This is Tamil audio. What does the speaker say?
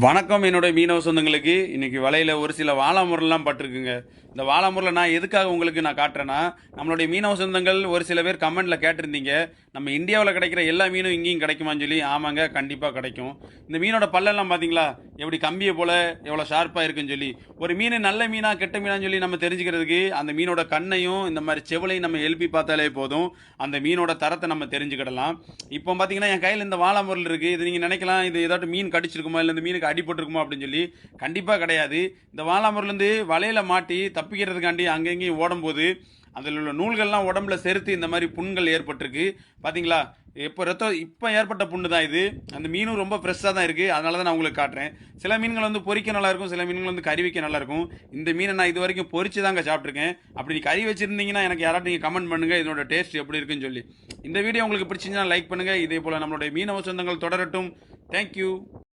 வணக்கம் என்னுடைய மீனவ சொந்தங்களுக்கு. இன்றைக்கி வலையில் ஒரு சில வாழாமுறைலாம் பட்டிருக்குங்க. இந்த வாழாமுறை நான் எதுக்காக உங்களுக்கு நான் காட்டுறேன்னா நம்மளுடைய மீனவ சொந்தங்கள் ஒரு சில பேர் கமெண்டில் கேட்டிருந்தீங்க. நம்ம இந்தியாவில் கிடைக்கிற எல்லா மீனும் இங்கேயும் கிடைக்குமான்னு சொல்லி ஆமாங்க கண்டிப்பாக கிடைக்கும். இந்த மீனோட பல்லெல்லாம் பார்த்தீங்களா எப்படி கம்பியை போல் எவ்வளோ ஷார்ப்பாக இருக்குன்னு சொல்லி. ஒரு மீன் நல்ல மீனாக கெட்ட மீனான்னு சொல்லி நம்ம தெரிஞ்சுக்கிறதுக்கு அந்த மீனோட கண்ணையும் இந்த மாதிரி செவலையும் நம்ம எழுப்பி பார்த்தாலே போதும். அந்த மீனோட தரத்தை நம்ம தெரிஞ்சுக்கிடலாம். இப்போ பார்த்தீங்கன்னா என் கையில் இந்த வாழாமுரல் இருக்குது இது நீங்கள் நினைக்கலாம் இது ஏதாட்டும் மீன் கடிச்சிருக்குமா? இல்லை இந்த மீனுக்கு அடிபட்டிருக்குமா அப்படின்னு சொல்லி கண்டிப்பாக கிடையாது. இந்த வாழாமுரலேருந்து வலையில் மாட்டி தப்பிக்கிறதுக்காண்டி அங்கங்கேயும் ஓடும்போது அதில் உள்ள நூல்கள்லாம் உடம்புல செருத்து இந்த மாதிரி புண்கள் ஏற்பட்டிருக்கு. பார்த்தீங்களா இப்போ ரத்தம் இப்போ ஏற்பட்ட புண்ணு தான் இது. அந்த மீனும் ரொம்ப ஃப்ரெஷ்ஷாக தான் இருக்குது அதனால தான் நான் உங்களுக்கு காட்டுறேன். சில மீன்கள் வந்து பொறிக்க நல்லாயிருக்கும் சில மீன்கள் வந்து கறி வைக்க நல்லாயிருக்கும். இந்த மீனை நான் இது வரைக்கும் பொறிச்சு தாங்க சாப்பிட்ருக்கேன் அப்படி நீ கறி வச்சுருந்தீங்கன்னா எனக்கு யாராவது நீங்கள் கமெண்ட் பண்ணுங்கள் இதனோட டேஸ்ட் எப்படி இருக்குன்னு சொல்லி. இந்த வீடியோ உங்களுக்கு பிடிச்சிங்கன்னா லைக் பண்ணுங்கள் இதே போல் நம்மளுடைய மீனவ சொந்தங்கள் தொடரட்டும். தேங்க்யூ